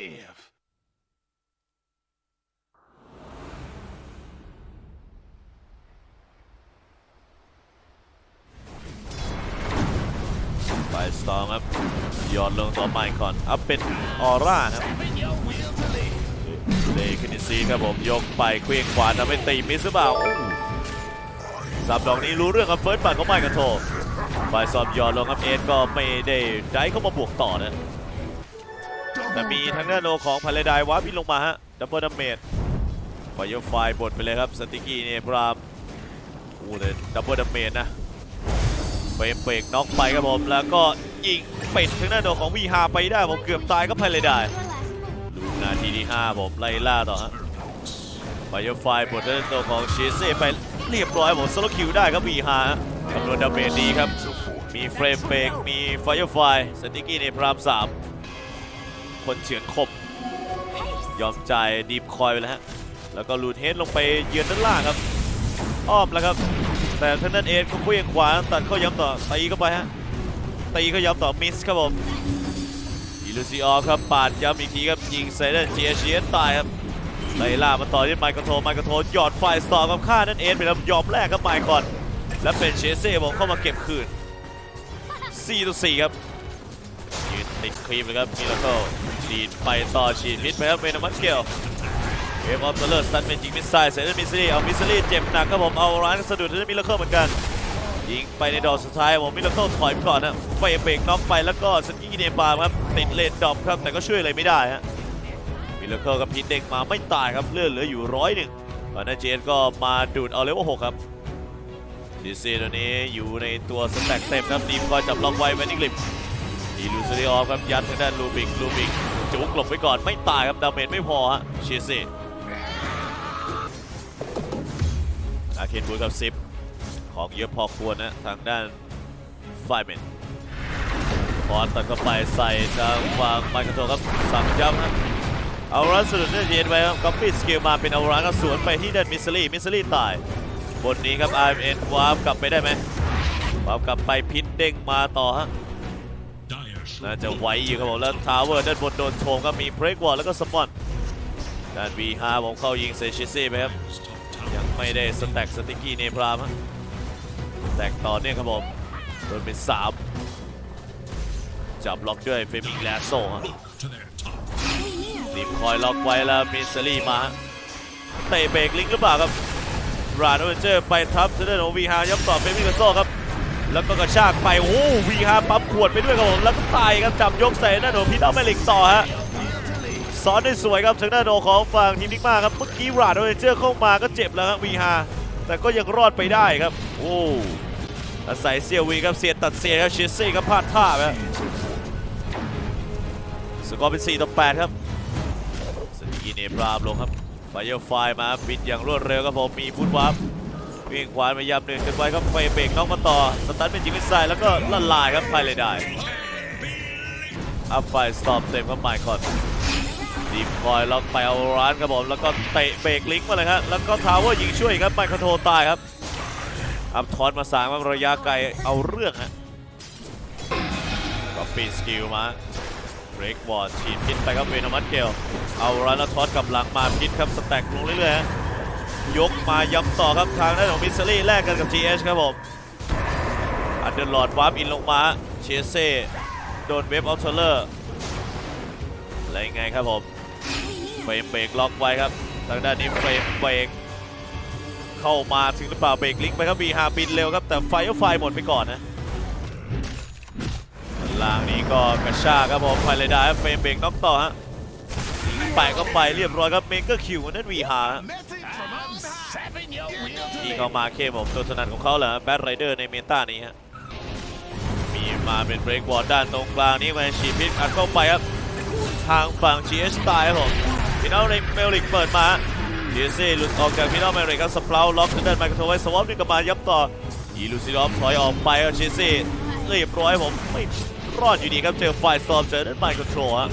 live. ไปสตองครับหยอดลงต่อไมคอน อัพเป็นออร่าครับเลคินิซีครับผมยกไปเคลื่องขวาทำให้ตีมิสหรือเปล่าสับดอกนี้รู้เรื่องครับเฟิร์สบัตก็ไม่กระโถฝ่ายสอบหยอดลงครับเอ็ก็ไม่ได้ได้เข้ามาบวกต่อนะ แต่มีทางด้านโลของพาเลดายวาร์ปอินลงมาฮะดับเบิลดัมเมจไฟยไฟบดไปเลยครับสติกี้เนี่ยพรามโอ้แต่ดับเบิลดัมเมจนะเฟรมเบรกน็อกไปครับผมแล้วก็ยิงเป็ดทางด้านโลของวีฮาไปได้ผมเกือบตายก็พาเลดายลูกนาทีที่5ผมไล่ล่าต่อฮะไฟยไฟบดทางด้านโลของชีเซ่ไปเรียบร้อยผมสโลคิวได้ครับวีฮาคำนวณดาเมจดีครับมีเฟรมเบรกมีไฟยไฟสติกี้เนี่ยพรามสาม คนเฉือนคม ยอมจ่ายดีฟคอยไปแล้วฮะ แล้วก็ลูดเฮดลงไปเยือนด้านล่างครับ อ้อมแล้วครับ แต่ทางด้านเอ็นก็คุยงขวาตัดเข้าย้ำต่อตีเข้าไปฮะ ตีเข้าย้ำต่อมิสครับผมอิลูซิออฟครับปาดย้ำอีกทีครับยิงใส่ด้านเจียเชียนตายครับไล่ล่ามาต่อที่ไมค์กระโทไมค์กระโทหยอดไฟสตอร์กับฆ่านั่นเอ็นไปแล้วยอมแลกครับไมค์ก่อนและเป็นเชเซ่ผมเข้ามาเก็บคืน4ต่อ4ครับยืนติดครีมเลยครับมิราเคิล ฉีดไปต่อฉีดมิดไปครับเมนามัสเกลเวฟออฟเทเลอร์สตันเป็นยิงมิสไซเซนต์มิสซิลี่เอามิสซิลี่เจ็บหนักครับผมเอาร้านสะดุดที่มิราเคิลเหมือนกันยิงไปในดอกสุดท้ายผมมิราเคิลถอยไปก่อนนะไปเบรกน็อกไปแล้วก็สกี้เนปาครับติดเลนดรอปครับแต่ก็ช่วยอะไรไม่ได้ฮะมิราเคิลกับพิษเด็กมาไม่ตายครับเลือดเหลืออยู่ร้อยหนึ่งตอนนั้นเจนก็มาดูดเอาเลเวลหกครับดีซีตัวนี้อยู่ในตัวสแต็กเต็มครับดีมคอยจับล็อกไว้แวนนิกลิปดีลูซิลิออฟครับยัดทางด้านลูบิกลูบิก จุกหลบไว้ก่อนไม่ตายครับดาเมจไม่พอฮะเชียซี่อาเคนบูกับซิปของเยอะพอควรนะทางด้านไฟเมนพอตัดเข้าไปใส่ทางฝั่งไมค์กระโตครับสั่งย้ำครับเอารันสุดเนื้อเย็นไปครับก๊อปปี้สกิลมาเป็นเอารันก็สวนไปที่เดนมิสซิลี่มิสซิลี่ตาย บนนี้ครับ RMN วาร์ปกลับไปได้ไหมวาร์ปกลับไปพิษเด้งมาต่อฮะ น่าจะไหวอยู่ครับผมแล้วทาวเวอร์ด้านบนโดนโถมก็มีเพรกวอลแล้วก็สปอนด้าน V5 ผมเข้ายิงเซชิซี่ไปครับ ยังไม่ได้สแต็กสติกี้เนพรามฮะแตกต่อเนื่องครับผมโดนเป็น 3 จับล็อกด้วยเฟมิงแลโซฮะรีบคอยล็อกไว้แล้วมิสซี่มาเตะเบรกลิงก์หรือเปล่าครับราโนเวนเจอร์ไปทับเซเดอร์โอวีฮาย้ำต่อเฟมิงแลโซ่ครับ แล้วก็กระชากไปโอ้วีฮาปั๊มขวดไปด้วยครับผมแล้วก็ตายครับจับยกใส่หน้าโดพีเตอร์เมลิกต่อฮะซ้อนได้สวยครับถึงหน้าโดของฝั่งทีมนิกมาครับเมื่อกี้ราดโดนเจอร์เข้ามาก็เจ็บแล้วครับวีฮาแต่ก็ยังรอดไปได้ครับ โอ้อาศัยเซียววีครับเสียตัดเสียครับเชสซี่ก็พลาดท่าครับสกอร์เป็น 4 ต่อ 8 ครับสกีเนบรามลงครับไฟเยอร์ไฟมาบิดอย่างรวดเร็วครับผมมีฟุตวาร์ป วิ่งขวานมายำหนึ่งกันไว้ครับไปเบรกน้องมาต่อสตันเป็นจิงมิสไซแล้วก็ละลายครับภายเลยได้อัพไฟสตอปเต็มครับไมค์คอนดีคอยล็อกไปเอาร้านครับผมแล้วก็เตะเบรกลิงก์มาเลยครับแล้วก็ทาวเวอร์ยิงช่วยครับไมค์คอนโทรตายครับอัพทอนมาสามครับระยะไกลเอาเรื่องฮะก็ปีสกิลมาเบรกบอร์ดฉีดพิษไปครับเวนามัสเกลเอาร้านแล้วทอสกับหลังมาพิษครับสแต็กลงเรื่อยๆ ยกมาย้ำต่อครับทางด้านของมิสซิลี่แลกกันกับ GH ครับผมอันเดอร์ลอดวาร์ปอินลงมาเชเซ่โดนเวฟออฟเทเลอร์อะไรยังไงครับผมเฟรมเบรกล็อกไว้ครับทางด้านนี้เฟรมเบรกเข้ามาถึงหรือเปล่าเบรกลิงไปครับมีฮาบินเร็วครับแต่ไฟก็ไฟหมดไปก่อนนะล่างนี้ก็กระชากครับผมไฟเลยได้เฟรมเบรกน็อกต่อฮะ แปะก็ไปเรียบร้อยครับเมกเกอร์คิวนั่นวีฮา Message from on Seven your will to ที่ live. เข้ามาเข้มผมตัวถนัดของเขาเหรอแบทไรเดอร์ในเมตานี้ฮะมีมาเป็นเบรกบอร์ดด้านตรงกลางนี่มาฉีดพิษอัดเข้าไปครับทางฝั่ง GH ตายครับผมพี่น้องในเมลิกเปิดมาดีซีหลุดออกจากพี่น้องเมลิกครับสเปราล็อกทางด้านไมค์โทรไว้สวอปนี่ก็มายับต่ออีลูซิดอฟถอยออกไปครับชีซี่เรียบร้อยผมไม่รอดอยู่ดีครับเจอไฟสตอมเจอด้านไมค์คอนโทรลฮะ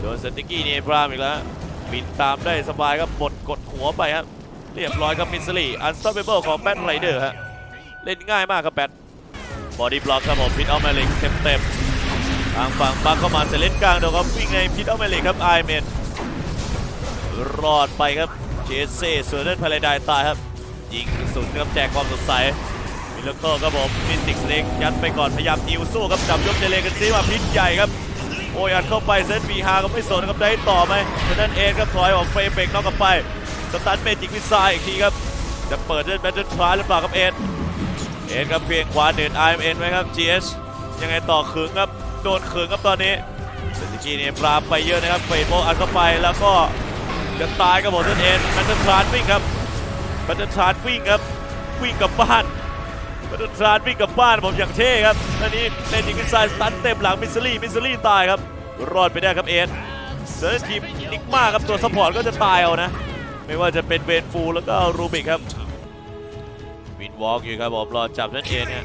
โดนสติกี้นี่พรามอีกแล้วบินตามได้สบายครับบดกดหัวไปครับเรียบร้อยครับมิสซิลี่อันสตอปเปเบิลของแบทไรเดอร์ฮะเล่นง่ายมากครับแบทบอดี้บล็อกครับผมพิทออฟแมลิกเต็มเต็มทางฝั่งบักเข้ามาเซเลนกลางเดี๋ยวครับวิ่งไงพิทอาไปเลยครับไอเมนรอดไปครับเจสเซ่ส่วนนั้นพาราไดายตายครับยิงสุดครับแจกความสดใสมิลเลอร์ครับผมมินติกสเน็กยัดไปก่อนพยายามยิวสู้ครับจับยกเจเลกันซีมาพิษใหญ่ครับ โอ้ยอัดเข้าไปเซตบีฮาก็ไม่สนครับได้ต่อไหมเพราะนั้นเอ็นครับถอยออกเฟรเบรกนอกกลับไปสตันเมจิกมิสไซล์อีกทีครับจะเปิดด้วยแบทเทิลทรายหรือเปล่าครับเอ็นเอ็นครับเพียงขวาเดินไอเอ็นไว้ครับ GS ยังไงต่อขึงครับโดนขึงครับตอนนี้เซนติกีเนี่ยปราบไปเยอะนะครับเฟดโบอัดเข้าไปแล้วก็จะตายครับผมท่านเอ็นแบทเทิลทรายวิ่งครับแบทเทิลทรายวิ่งครับวิ่งกลับบ้าน มาดูทรานวิ่งกลับบ้านผมอย่างเท่ครับอันนี้เล่นยิงขึ้นซ้ายสตันเต็มหลังมิสซิลี่มิสซิลี่ตายครับ รอดไปได้ครับเอ็นเซอร์ทีมนิกมาครับตัวซัพพอร์ตก็จะตายเอานะ ไม่ว่าจะเป็นเวนฟูแล้วก็รูบิกครับวินวอล์กอยู่ครับผมรอจับนั่นเองเนี่ย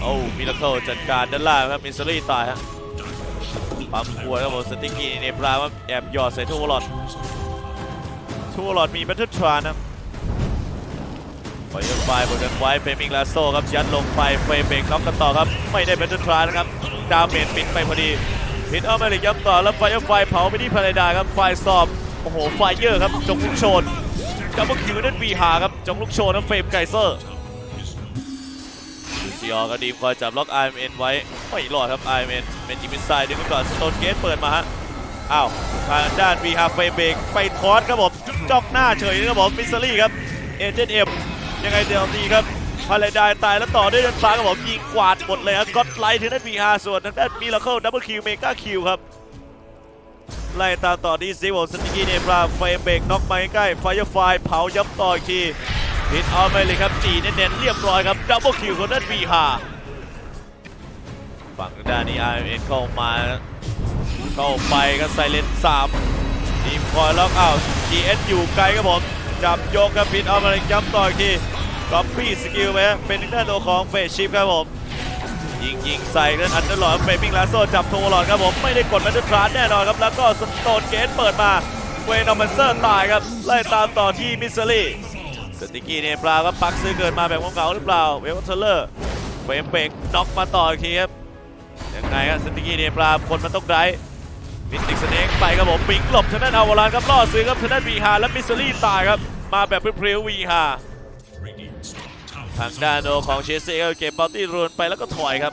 โอ้มิราเคิลจัดการด้านล่างครับมิสซิลี่ตายฮะปั๊มครัวครับผมสติกกี้เนปราว่าแอบหยอดใส่ทูวอลอดทูวอลอดมีแบทเทิลทรานนะ ปล่อยไฟบนกันไว้เฟรมิงลาโซครับยัดลงไปเฟรมเบรกน็อกกันต่อครับ ไม่ได้เป็นทรายนะครับ ดาเมจปิดไปพอดีพิดเอามาเลยย้ำต่อแล้วไฟไฟเผาไปที่พาราดาครับไฟสอบโอ้โหไฟเยอะครับจงลุกโชนดับเบิลคิวนั่นวีหาครับจงลุกโชนนะเฟรมไกเซอร์ซีออก็ดีคอยจับล็อกไอเอ็นไว้ไม่รอดครับไอเอ็นเป็นจิมิสไซด์ดึงไปก่อนสโตนเกตเปิดมาฮะอ้าวทางด้านวีฮาเฟมเบรกไปทอสครับผมจ้องหน้าเฉยนะครับผมมิสซลี่ครับเอเจนต์เอ็ม ยังไงเดี๋ยวดีครับพาเลดายตายแล้วต่อด้วยเดินฟ้าครับผมยิงกวาดหมดเลยครับก็อดไลท์ถึงด้านมีฮาส่วนทางด้านมิราเคิลดับเบิลคิวเมกาคิวครับไล่ตามต่อที่ซิวสติกี้เนปราไฟเบรกน็อกมาใกล้ไฟไฟเผาย้ำต่ออีกทีฮิตเอาไปเลยครับจีเน้นๆเรียบร้อยครับดับเบิลคิวของด้านมีฮาฝั่งด้านนี้ไอเอ็นเข้ามาเข้าไปก็ไซเลนสามทีมคอยล็อกเอา GS อยู่ไกลครับผม จับโยกครับพิดเอามาเลยย้ำต่ออีกทีก๊อปปี้สกิลไหมะเป็นทางด้าตัวของเฟสชิปครับผมยิงยิงใส่กันอันเดอร์หลอดเฟมิงลาโซจับโทหลอดครับผมไม่ได้กดมตเตอร์ทรานแน่นอนครับแล้วก็สโตนเกตเปิดมาเวนอมันเซอร์ตายครับไล่ตามต่อที่มิสซิลี่สติกี้เนี่ยปลาก็ปักซื้อเกิดมาแบบของเก่าหรือเปล่าเวลเทเลอร์เฟรมเบกน็อกมาต่ออีกทีครับยังไงครับสติกี้เนี่ยปลาคนมันต้องไดฟ์มิสติกสเน็ก ไปครับผมปิงหลบทางด้านอาวารานครับล่อซื้อครับทางด้านวีฮาและมิสซิลี่ตายครับมาแบบเพรียววีฮาทางด้านโดของเชสเซ่ก็เก็บบัลตี้รูนไปแล้วก็ถอยครับ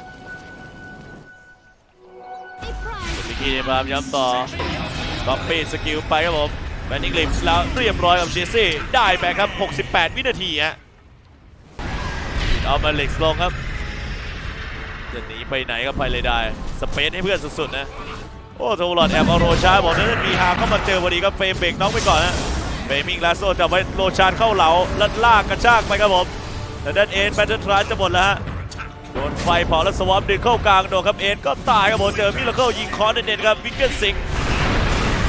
มิกกี้เนบามย้ำต่อก๊อปปี้สกิลไปครับผมแบนนิงลิมส์แล้วเรียบร้อยกับเชสเซ่ได้แบกครับ 68 วินาทีฮะเอามาเล็กซ์ลงครับจะหนีไปไหนก็ไปเลยได้ สเปซให้เพื่อนสุดๆนะ โอ้โทรลอดแอบเอาโรชาบอกนั้นมีฮาเข้ามาเจอพอดีก็เฟรมเบรกน้องไปก่อนนะเฟรมิงลาโซจับไว้โรชาเข้าเหลาแล้วลากกระชากไปครับผมแต่ด้านเอ็นแบทเทิลทรานจะหมดแล้วฮะโดนไฟเผาแล้วสวอปดึงเข้ากลางโดนครับเอ็นก็ตายครับผมเจอมิลเลอร์ยิงคอนเด่นๆครับวิกเกนสิง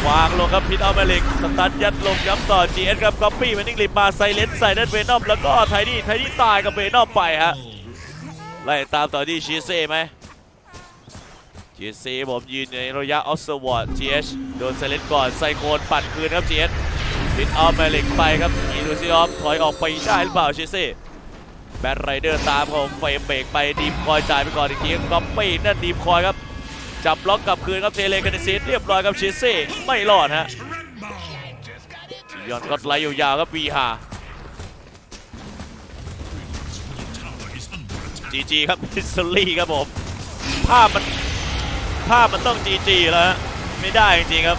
วางลงครับพิทเอาแมลิกสตันยัดลงย้ำต่อ GS ครับก๊อปปี้แมนนิงลิปมาไซเลนใส่ด้านเวนอมแล้วก็ไทนี่ไทนี่ตายกับเวนอมไปฮะไล่ตามต่อที่ชีเซ่ไหม ชีซ่ผมยืนในระยะออฟสวอร์ด GH โดนไซเลนก่อนไซโคนปัดคืนครับ GS พิทเอาแมลิกไปครับอีลูซิออฟถอยออกไปได้หรือเปล่าชีซ่แบทไรเดอร์ตามผมเฟรมเบรกไปดีมคอยจ่ายไปก่อนอีกทีก๊อปปี้นั่นดีมคอยครับจับล็อกกลับคืนครับเทเลกันเซตเรียบร้อยครับเชสเซ่ไม่รอดฮะยอนก็ไล่ยาวๆครับวีฮาจีจีครับพิสลี่ครับผมภาพมัน ภาพมันต้องจีจีแล้ว ไม่ได้จริงๆครับ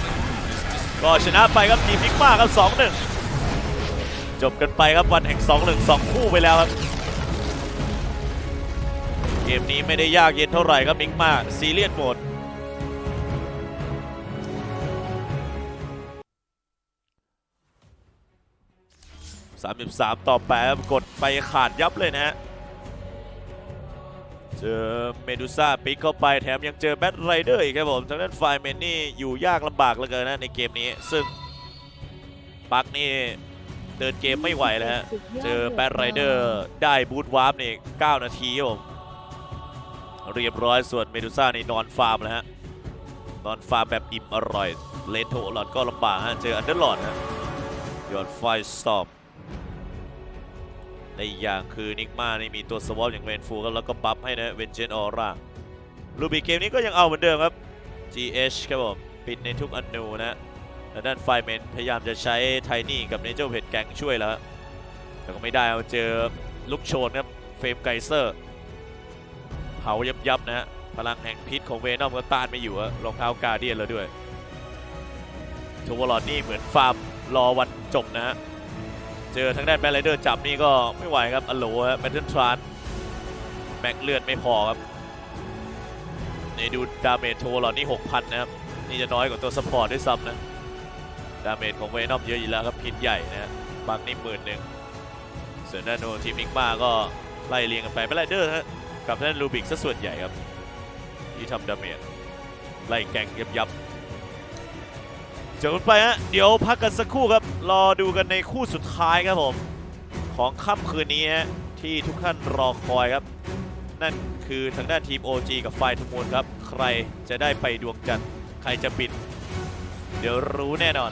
ก็ชนะไปครับทีมพิกมาครับ2-1จบกันไปครับวันแห่ง2 1 2คู่ไปแล้วครับ เกมนี้ไม่ได้ยากเย็นเท่าไหร่ครับนิกมาซีเรียสโหมด33 ต่อ8ครับกดไปขาดยับเลยนะฮะ เจอเมดูซ่าปิกเข้าไปแถมยังเจอแบทไรเดอร์อีกครับผมทางด้านไฟเมนนี่อยู่ยากลำบากเหลือเกินนะในเกมนี้ ซึ่งปักนี่เดินเกมไม่ไหวแล้วฮะ เจอแบทไรเดอร์ได้บูทวาร์ปนี่ 9 นาทีครับผม เรียบร้อยส่วนเมดูซ่านี่นอนฟาร์มแล้วฮะ นอนฟาร์มแบบอิ่มอร่อย เลนโทหลอดก็ลำบากฮะ เจออันเดอร์หลอดฮะยอดไฟสตอม ในอย่างคือนิกมานี่มีตัวสวอปอย่างเวนฟูครับแล้วก็บัฟให้นะเวนเจนออร่าลูบิเกมนี้ก็ยังเอาเหมือนเดิมครับ GH ครับผมปิดในทุกอนูนะแล้วด้านไฟเมนพยายามจะใช้ไทนี่กับเนเจอร์เพดแกงช่วยแล้วแต่ก็ไม่ได้เอาเจอลูกโชนครับเฟมไกเซอร์เผายับยับๆนะฮะพลังแห่งพิษของเวนอมก็ต้านไม่อยู่อะรองเท้ากาเดียนแล้วด้วยทูวอลอดนี่เหมือนฟาร์มรอวันจบนะฮะ เจอทางด้านแบลเลเดอร์จับนี่ก็ไม่ไหวครับอโลฮะแบทเทิลทรานแม็กเลือดไม่พอครับนี่ดูดาเมจทูวอลอดนี่ 6,000 นะครับ นี่จะน้อยกว่าตัวสปอร์ตด้วยซ้ำนะ ดาเมจของเวนอมเยอะอยู่แล้วครับพิษใหญ่นะบางนี่หมื่นหนึ่งส่วนด้านโนทีมิกมาก็ไล่เรียงกันไปแบลเลเดอร์ฮะกับด้านลูบิกซะส่วนใหญ่ครับที่ทำดาเมจไล่แกงยับยับจบไปฮะเดี๋ยวพักกันสักครู่ครับ รอดูกันในคู่สุดท้ายครับผม ของค่ำคืนนี้ฮะที่ทุกท่านรอคอยครับ นั่นคือทางด้านทีม OG กับไฟทุมูลครับ ใครจะได้ไปดวงจันทร์ใครจะบิน เดี๋ยวรู้แน่นอน